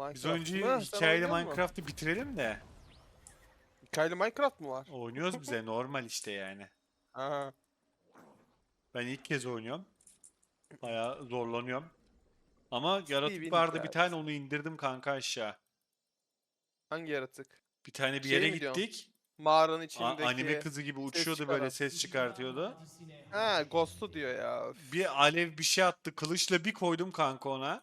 Minecraft Biz önce mı? Sen hikayeli oynuyor musun? Minecraft'ı bitirelim de. Hikayeli Minecraft mı var? Oynuyoruz bize normal işte yani. Aha. Ben ilk kez oynuyorum. Bayağı zorlanıyorum. Ama yaratık vardı bir tane onu indirdim kanka aşağı. Hangi yaratık? Bir tane bir Şey yere mi diyorsun? gittik. Mağaranın A- içindeki... anime kızı gibi uçuyordu çıkaran. böyle ses çıkartıyordu. Ha Ghost'u diyor ya. Üf, Bir alev bir şey attı. Kılıçla bir koydum kanka ona.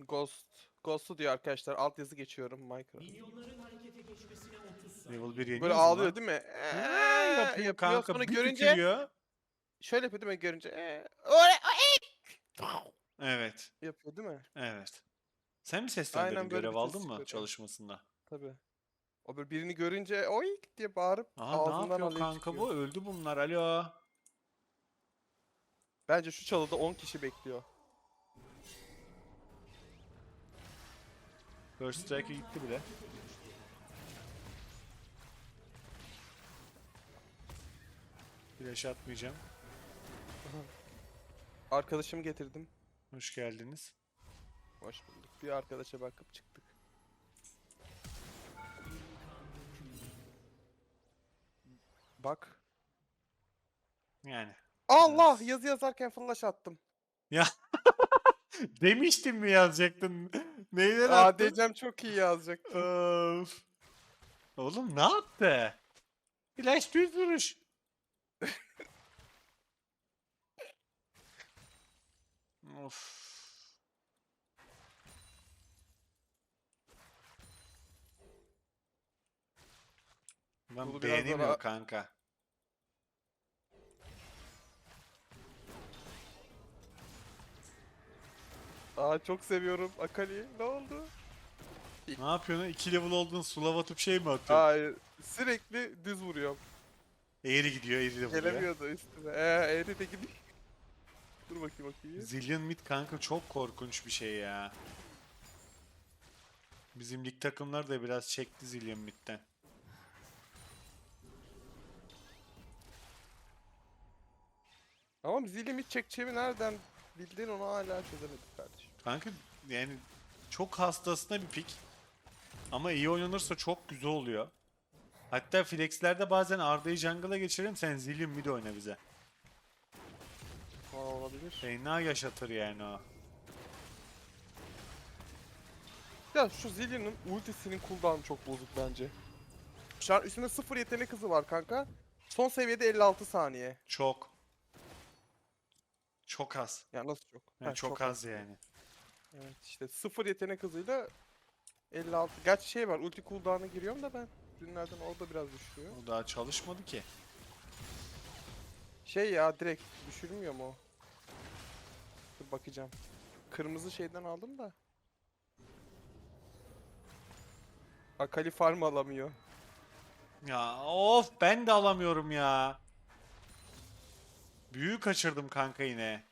Ghost. Ghost'u diyor arkadaşlar. Alt yazı geçiyorum Minecraft. Level 1 yeniyoruz Böyle ağlıyor değil mi? Eee, yapıyor yapıyor. kanka Sonra bir görünce tükürüyor. şöyle yapıyor değil mi görünce? Eee, "Oley, oley!" Evet. yapıyor değil mi? Evet. Sen mi Aynen böyle görev bir ses aldın mı çıkarıyor. çalışmasında? Tabii. O böyle birini görünce oy diye bağırıp Aa ne ağzından yapıyor alev kanka çıkıyor. bu? Öldü bunlar alo. Bence şu çalıda 10 kişi bekliyor. First strike'e gitti bile. Flash atmayacağım. Arkadaşımı getirdim. Hoş geldiniz. Hoş bulduk. Bir arkadaşa bakıp çıktık. Bak. Yani. Allah yazı yazarken flash attım. Demiştim mi yazacaktın? Neyden attın? ADC'm çok iyi yazacak. Of. Oğlum ne yaptı? Flash düz vuruş. of. Ben Bunu biraz beğenemiyorum daha- kanka. Aa çok seviyorum Akali. Ne oldu? Ne yapıyorsun? 2 level oldun sulava atıp şey mi atıyorsun? Hayır. Sürekli düz vuruyorum. Eğri gidiyor, eğri de vuruyor. Gelemiyordu üstüme. Ee, eğri de gidiyor. Dur bakayım bakayım. Zillion Mid kanka çok korkunç bir şey ya. Bizim lig takımlar da biraz çekti Zillion Mid'den. Ama bizi limit çekeceğimi nereden bildin onu hala çözemedik kardeşim. Kanka yani çok hastasına bir pik. Ama iyi oynanırsa çok güzel oluyor. Hatta flexlerde bazen Arda'yı jungle'a geçirelim sen Zillion Mid oyna bize. Aa, olabilir. Fena yaşatır yani o. Ya şu Zillion'un ultisinin cooldown'u çok bozuk bence. Şu an üstünde sıfır yetenek hızı var kanka. Son seviyede 56 saniye. Çok. Çok az. Ya nasıl çok? Yani Ha, çok, az yani. Evet işte sıfır yetenek hızıyla 56. Gerçi şey var ulti cooldown'a giriyorum da ben. Günlerden orada biraz düşüyor. O daha çalışmadı ki. Şey ya direkt düşürmüyor mu o? Dur bakacağım. Kırmızı şeyden aldım da. Akali farm alamıyor. Ya of ben de alamıyorum ya. Büyük kaçırdım kanka yine.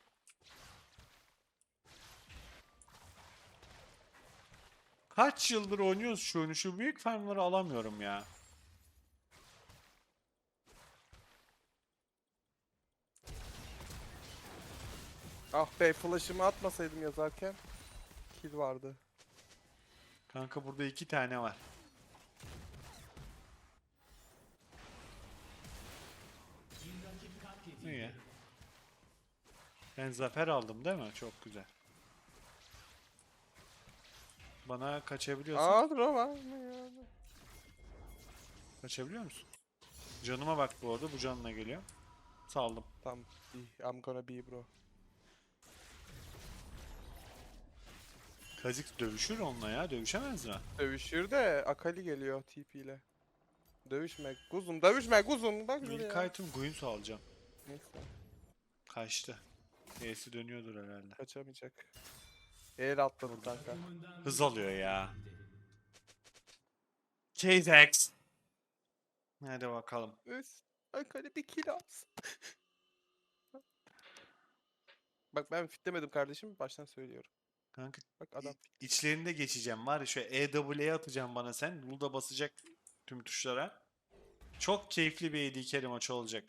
Kaç yıldır oynuyoruz şu oyunu. Şu büyük farmları alamıyorum ya. Ah be flash'ımı atmasaydım yazarken. Kill vardı. Kanka burada iki tane var. İyi. Ben zafer aldım değil mi? Çok güzel. Bana kaçabiliyorsun. Aa dur ama. Kaçabiliyor musun? Canıma bak bu arada. Bu canına geliyor. Saldım. Be- I'm gonna be bro. Kazik dövüşür onunla ya. Dövüşemez mi? Dövüşür de Akali geliyor TP ile. Dövüşme kuzum, dövüşme kuzum. Bak İlk şuraya. item Guinness alacağım. Neyse, Kaçtı. E'si dönüyordur herhalde. kaçamayacak. Eğer atladı kanka. Hız alıyor ya. K-Dex. Hadi bakalım. Üst. Akali bir kill alsın. Bak ben fitlemedim kardeşim. Baştan söylüyorum. Kanka Bak adam. içlerinde geçeceğim var ya şu EW'ye atacağım bana sen. Lulda basacak tüm tuşlara. Çok keyifli bir AD carry maçı olacak.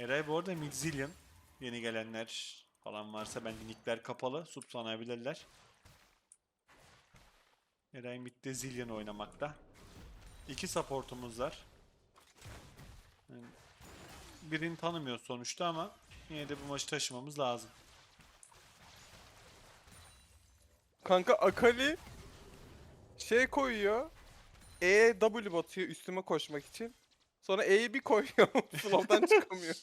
Eray bu arada Midzillion. Yeni gelenler falan varsa bence nickler kapalı. Subsanabilirler. Eray midde Zillion oynamakta. İki supportumuz var. Yani birini tanımıyoruz sonuçta ama yine de bu maçı taşımamız lazım. Kanka Akali şey koyuyor. E W batıyor üstüme koşmak için. Sonra E'yi bir koyuyor. Slow'dan çıkamıyor.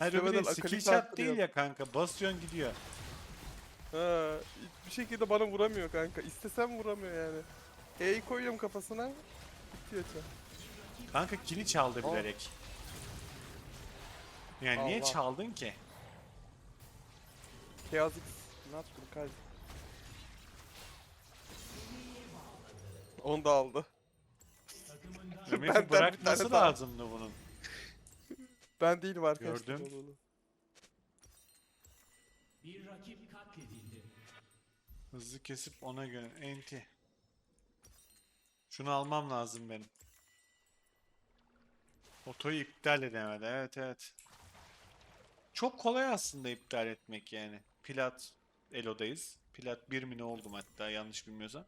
Bir de İstemeden skill shot değil ya kanka. Basıyorsun gidiyor. Ha, hiçbir şekilde bana vuramıyor kanka. İstesem vuramıyor yani. E'yi koyuyorum kafasına. Bitiyor çar. Kanka kili çaldı Aa. bilerek. Yani niye Allah. çaldın ki? Chaos X. Ne yaptın Kaz? Onu da aldı. Demek Benden ki bir bırakması tane daha. lazımdı bunun. Ben değilim arkadaşlar. Gördüm. Onu- onu. Hızlı kesip ona göre enti. Şunu almam lazım benim. Otoyu iptal edemedi. Evet evet. Çok kolay aslında iptal etmek yani. Plat Elo'dayız. Plat 1 mi ne oldum hatta yanlış bilmiyorsam.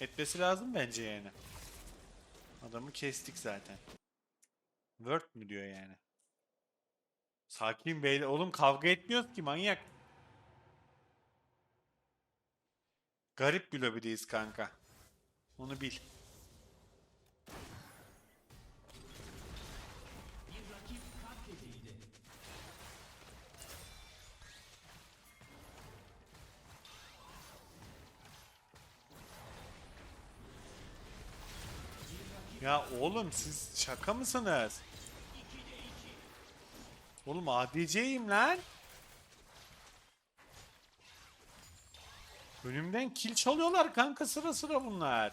Etmesi lazım bence yani. Adamı kestik zaten. Word mü diyor yani. Sakin beyler. Oğlum kavga etmiyoruz ki manyak. Garip bir lobideyiz kanka. Onu bil. Ya oğlum siz şaka mısınız? Oğlum ADC'yim lan. Önümden kill çalıyorlar kanka sıra sıra bunlar.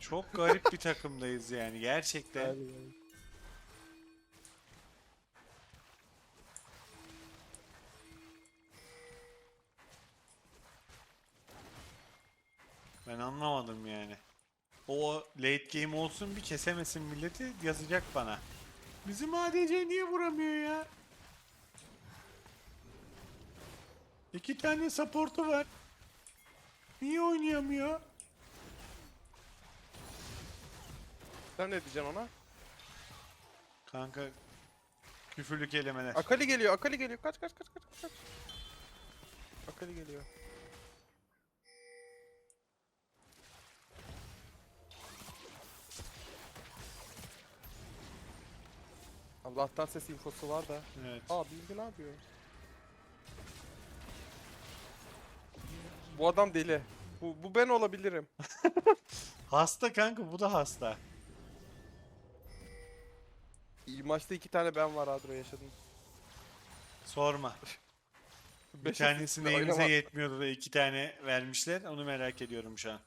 Çok garip bir takımdayız yani gerçekten. Anlamadım yani. O late game olsun bir kesemesin milleti yazacak bana. Bizim ADC niye vuramıyor ya? İki tane supportu var. Niye oynayamıyor? Sen ne diyeceksin ona? Kanka küfürlü kelimeler. Akali geliyor, Akali geliyor. Kaç kaç kaç kaç kaç. Akali geliyor. Allah'tan ses infosu var da. Evet. Aa Bilgi ne yapıyor? Bu adam deli. Bu, bu ben olabilirim. Hasta kanka bu da hasta. İyi maçta iki tane ben var Adro yaşadım. Sorma. Bir Beş tanesini asistle elimize yetmiyordu da iki tane vermişler. Onu merak ediyorum şu an.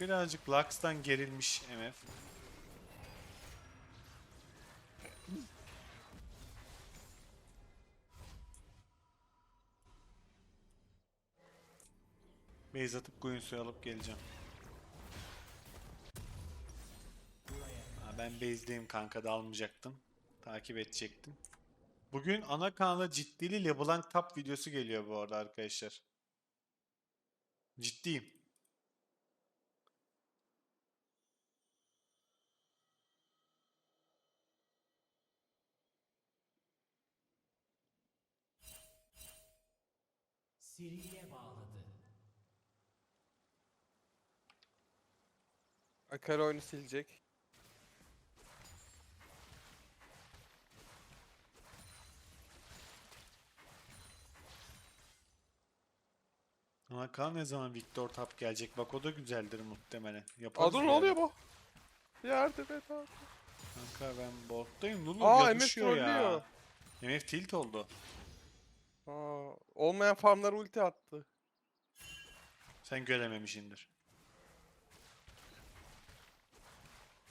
Birazcık Lux'tan gerilmiş MF. Base atıp Guinsoo'yu alıp geleceğim. Ha, ben base'deyim kanka da almayacaktım. Takip edecektim. Bugün ana kanala ciddili LeBlanc Top videosu geliyor bu arada arkadaşlar. Ciddiyim. Siri'ye bağladı. Akari oyunu silecek. Hakan ne zaman Victor Tap gelecek? Bak o da güzeldir muhtemelen. Yaparız bir ne oluyor bu? Yardım et abi. Kanka ben bottayım. Lulu Aa, MF yapışıyor ya. trollüyor. MF tilt oldu. Aa, olmayan farmlara ulti attı. Sen görememişindir.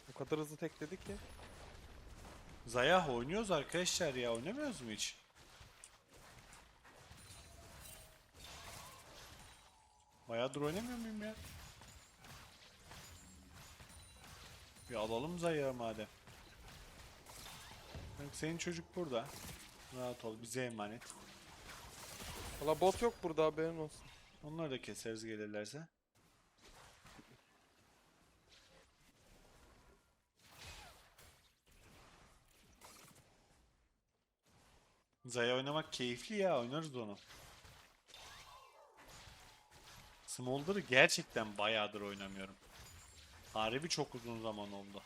O kadar hızlı tekledi ki. Zayah oynuyoruz arkadaşlar ya. Oynamıyoruz mu hiç? Bayağıdır oynamıyor muyum ya? Bir alalım Zayah'ı madem. Bak senin çocuk burada. Rahat ol bize emanet. Valla bot yok burada haberin olsun. Onları da keseriz gelirlerse. Zaya oynamak keyifli ya oynarız onu. Smolder'ı gerçekten bayağıdır oynamıyorum. Harbi çok uzun zaman oldu.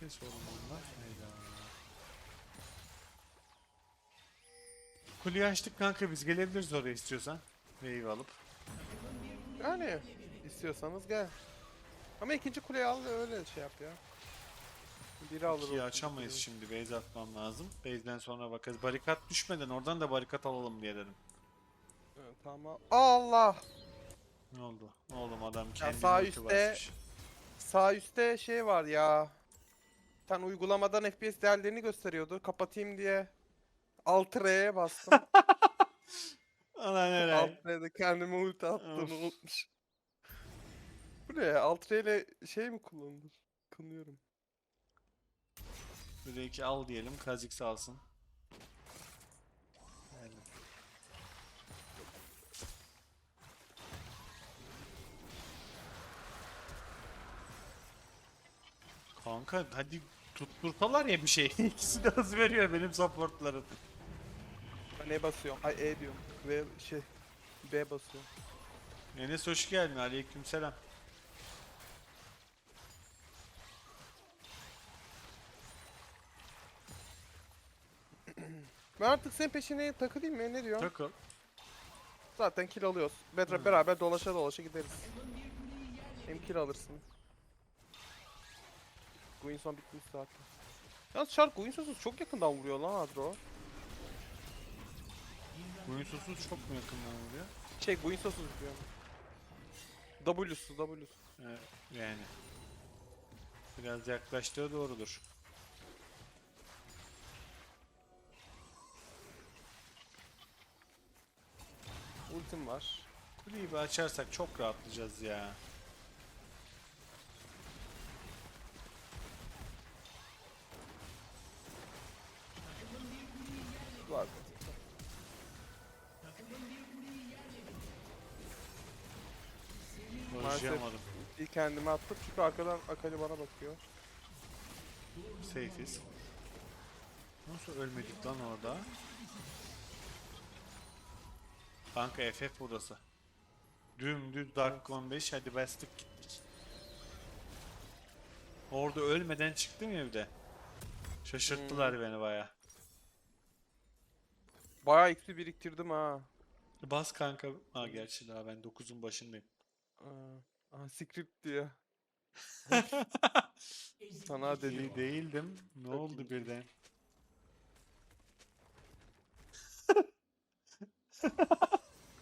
Kes oğlum onlar. Hayda. Kuleyi açtık kanka biz gelebiliriz oraya istiyorsan. Wave alıp. Yani istiyorsanız gel. Ama ikinci kuleyi al ve öyle şey yap ya. Biri alır. İkiyi açamayız şimdi. Base atmam lazım. Base'den sonra bakarız. Barikat düşmeden oradan da barikat alalım diye dedim. Evet, tamam. Allah! Ne oldu? Oğlum adam kendi sağ üstte- basmış. Sağ üstte şey var ya. Sen uygulamadan FPS değerlerini gösteriyordu. Kapatayım diye. Alt R'ye bastım. Ana nere? Alt R'de kendime ulti attığını Of. unutmuş. Bu ne ya? Alt R ile şey mi kullanılır? Kınıyorum. Break'i al diyelim. Kha'Zix alsın. Geldim. Kanka hadi tutturtalar ya bir şey. İkisi de hız veriyor benim supportlarım. Ben E basıyorum. Ay E diyorum. Ve şey B basıyorum. Enes hoş geldin. Aleykümselam. Ben artık senin peşine takılayım mı? Ne diyorsun? Takıl. Zaten kill alıyoruz. Bedra Hı. beraber dolaşa dolaşa gideriz. Hem kill alırsın. Guinson bitmiş zaten. Yalnız Shark Guinson'suz çok yakından vuruyor lan Adro. Oyunsuzsuz çok mu yakından oluyor? Şey Guinson'suz diyorum. W'su W'su. Evet, yani. Biraz yaklaştığı doğrudur. Ultim var. Kuleyi bir açarsak çok rahatlayacağız ya. Barışamadım. Bir kendime attım çünkü arkadan Akali bana bakıyor. Safe'iz. Nasıl ölmedik lan orada? Kanka FF burası. Dümdüz Dark 15 hadi bastık gittik. Orada ölmeden çıktım ya bir de. Şaşırttılar beni baya. Bayağı XP biriktirdim ha. Bas kanka. Ha gerçi daha ben 9'un başındayım. Aa, aha, script diyor. Sana. İyi değildim. Ne Çok oldu iyi. birden?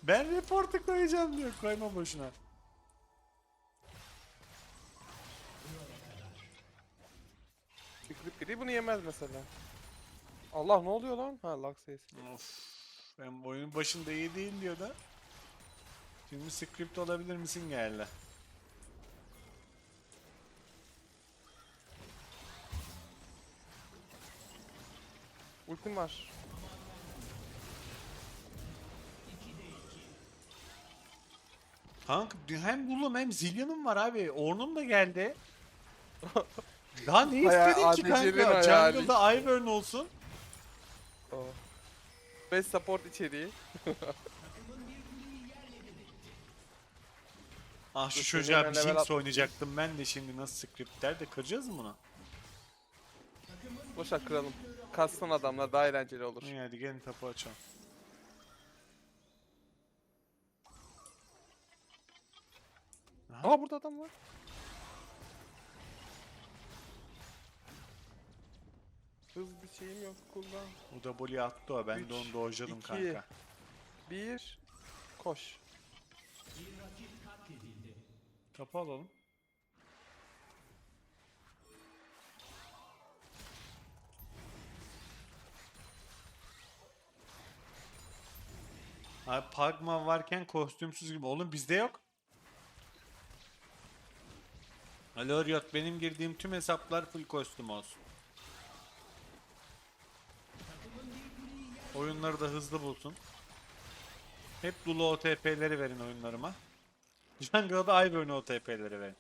ben reportu koyacağım diyor. Koyma boşuna. Script biri bunu yemez mesela. Allah ne oluyor lan? Ha Lux'e Of. Ben bu oyunun başında iyi değil diyor da. Şimdi script olabilir misin geldi. Ultim var. Kanka hem Gullum hem Zillion'um var abi. Ornum da geldi. Daha ne istedin ki kanka? Jungle'da Ivern olsun. Oh. Best support içeriği. Ah şu çocuğa bir Jinx oynayacaktım ben de şimdi nasıl script der de kıracağız mı bunu? Boşa kıralım. Kassın adamlar daha eğlenceli olur. İyi hadi gelin tapu açalım. Aha, Aa burada adam var. Hız bir şeyim yok kullan. bu W attı o ben de Üç, onu dojladım iki. kanka. Bir. Koş. Tapu alalım. Abi Pagma varken kostümsüz gibi. Oğlum bizde yok. Alo Riot benim girdiğim tüm hesaplar full kostüm olsun. Oyunları da hızlı bulsun. Hep dolu OTP'leri verin oyunlarıma. Jungle'da Ivern OTP'leri verin.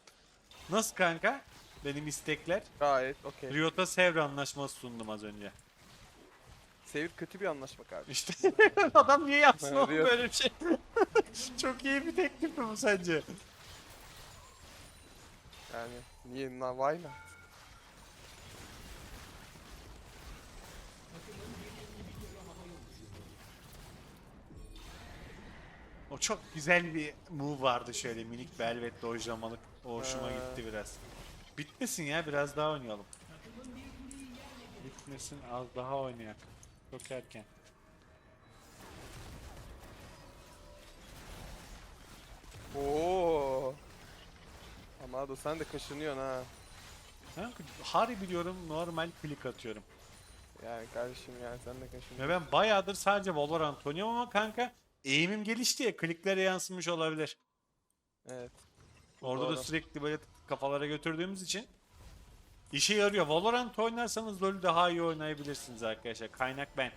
Nasıl kanka? Benim istekler. Gayet okey. Riot'a Sevr anlaşması sundum az önce. Sevir kötü bir anlaşma kardeşim. İşte adam niye yapsın oğlum Riot- böyle bir şey? Çok iyi bir teklif mi bu sence? Yani niye na why not? O çok güzel bir move vardı şöyle minik velvet dojlamalık. O hoşuma Ha. gitti biraz. Bitmesin ya biraz daha oynayalım. Bitmesin az daha oynayak. Çok erken. Oo. Ama da sen de kaşınıyorsun ha. Kanka, Harbi biliyorum normal click atıyorum. Yani kardeşim yani sen de Ve kaşınıyorsun. ben bayağıdır sadece Valorant oynuyorum ama kanka eğimim gelişti ya kliklere yansımış olabilir. Evet. Orada da Doğru. sürekli böyle kafalara götürdüğümüz için işe yarıyor. Valorant oynarsanız LoL daha iyi oynayabilirsiniz arkadaşlar. Kaynak ben.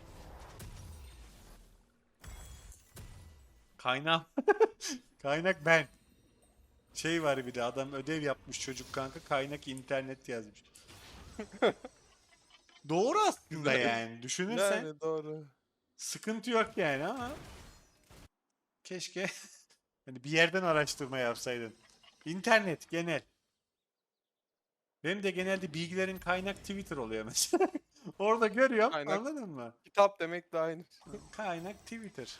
Kaynağım. Kaynak ben. Şey var bir de adam ödev yapmış çocuk kanka kaynak internet yazmış. Doğru aslında yani düşünürsen Yani doğru. sıkıntı yok yani ama keşke hani bir yerden araştırma yapsaydın. İnternet genel. Benim de genelde bilgilerin kaynak Twitter oluyor mesela. Orada görüyorum Kaynak- anladın mı? Kitap demek de aynı. Kaynak Twitter.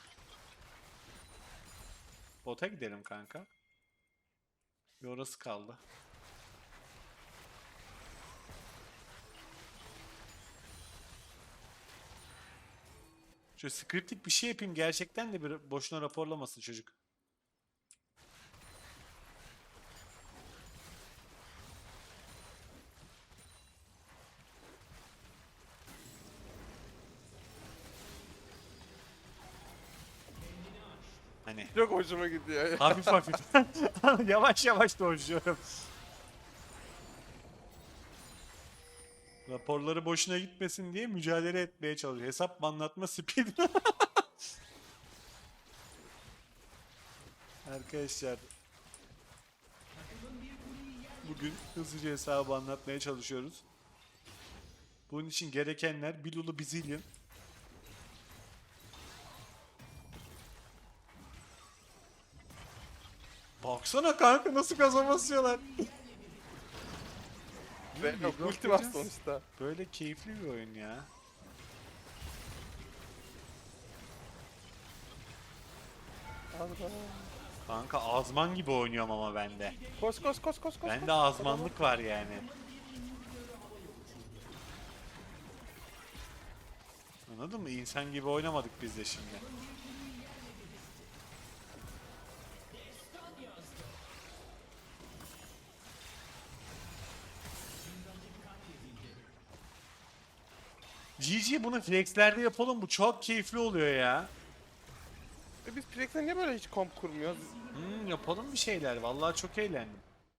Bota gidelim kanka. Bir orası kaldı. Şöyle skriptik bir şey yapayım gerçekten de bir boşuna raporlamasın çocuk. Hani Çok hoşuma gidiyor. ya. hafif hafif. yavaş yavaş dojluyorum. Raporları boşuna gitmesin diye mücadele etmeye çalışıyor. Hesap anlatma speed. Arkadaşlar bugün hızlıca hesabı anlatmaya çalışıyoruz. Bunun için gerekenler bir lulu bir zillion. Baksana kanka nasıl gaza Ve Yok, ulti var sonuçta. Böyle keyifli bir oyun ya. Allah. Kanka azman gibi oynuyorum ama bende. Koş koş koş koş koş. Bende azmanlık var yani. Anladın mı? İnsan gibi oynamadık biz de şimdi. GG bunu flexlerde yapalım. Bu çok keyifli oluyor ya. E biz Prex'e niye böyle hiç komp kurmuyoruz? Hmm, yapalım bir şeyler. Vallahi çok eğlendim.